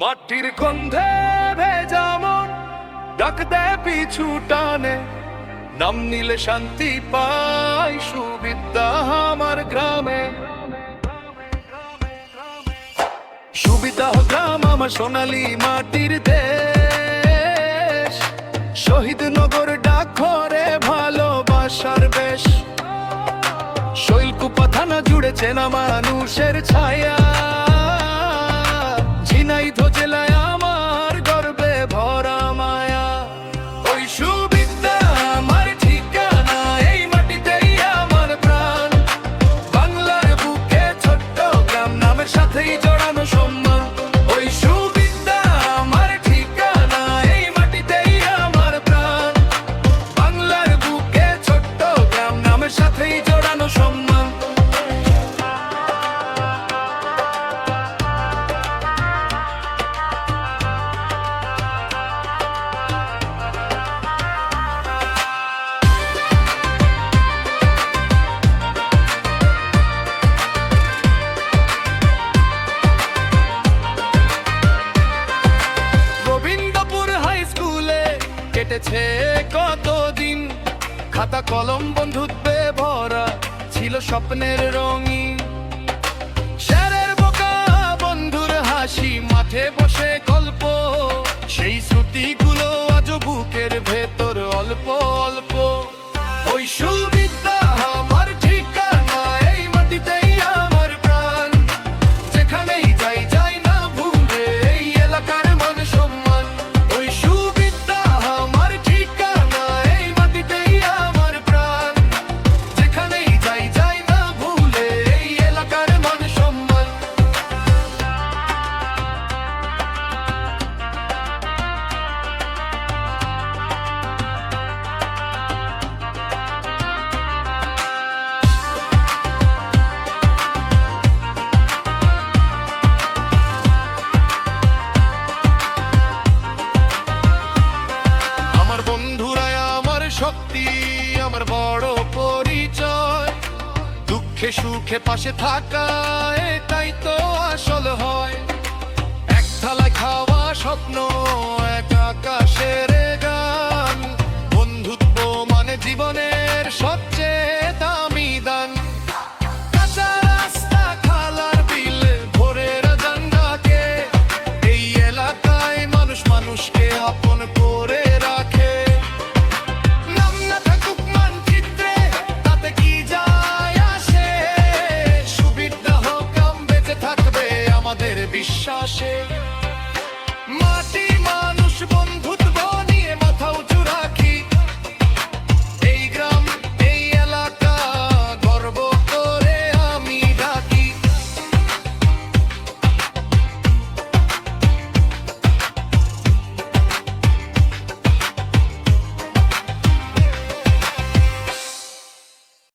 মাটির গন্ধে ভেজা ডাক দে পিছু টানে। নাম নিলে শান্তি পাই সুবিদ্যা আমার গ্রামে। সুবিধা গ্রাম আমার সোনালী মাটির দেশ। শহীদ নগর ডাকরে ভালোবাসার বেশ। শৈলকুপা থানা জুড়েছে না মানুষের ছায়া। ঝিনাইদহ জেলায়। কেটেছে কতদিন? খাতা, কলম বন্ধুত্বে ভরা ছিল স্বপ্নের রঙিন। স্যারের বোকা বন্ধুর হাসি, মাঠে বসে গল্প। সেই শ্রুতিগুলো আজ বুকের ভেতর অল্প অল্প। ওই শক্তি আমার বড় পরিচয়। দুঃখে সুখে পাশে থাকা, এটাই তো আসল হয়। এক থালায় খাওয়া স্বপ্ন, এক আকাশের গান। বন্ধুত্ব মানে জীবনের সবচেয়ে কাঁচা রাস্তা, খালার বিশ্বাসে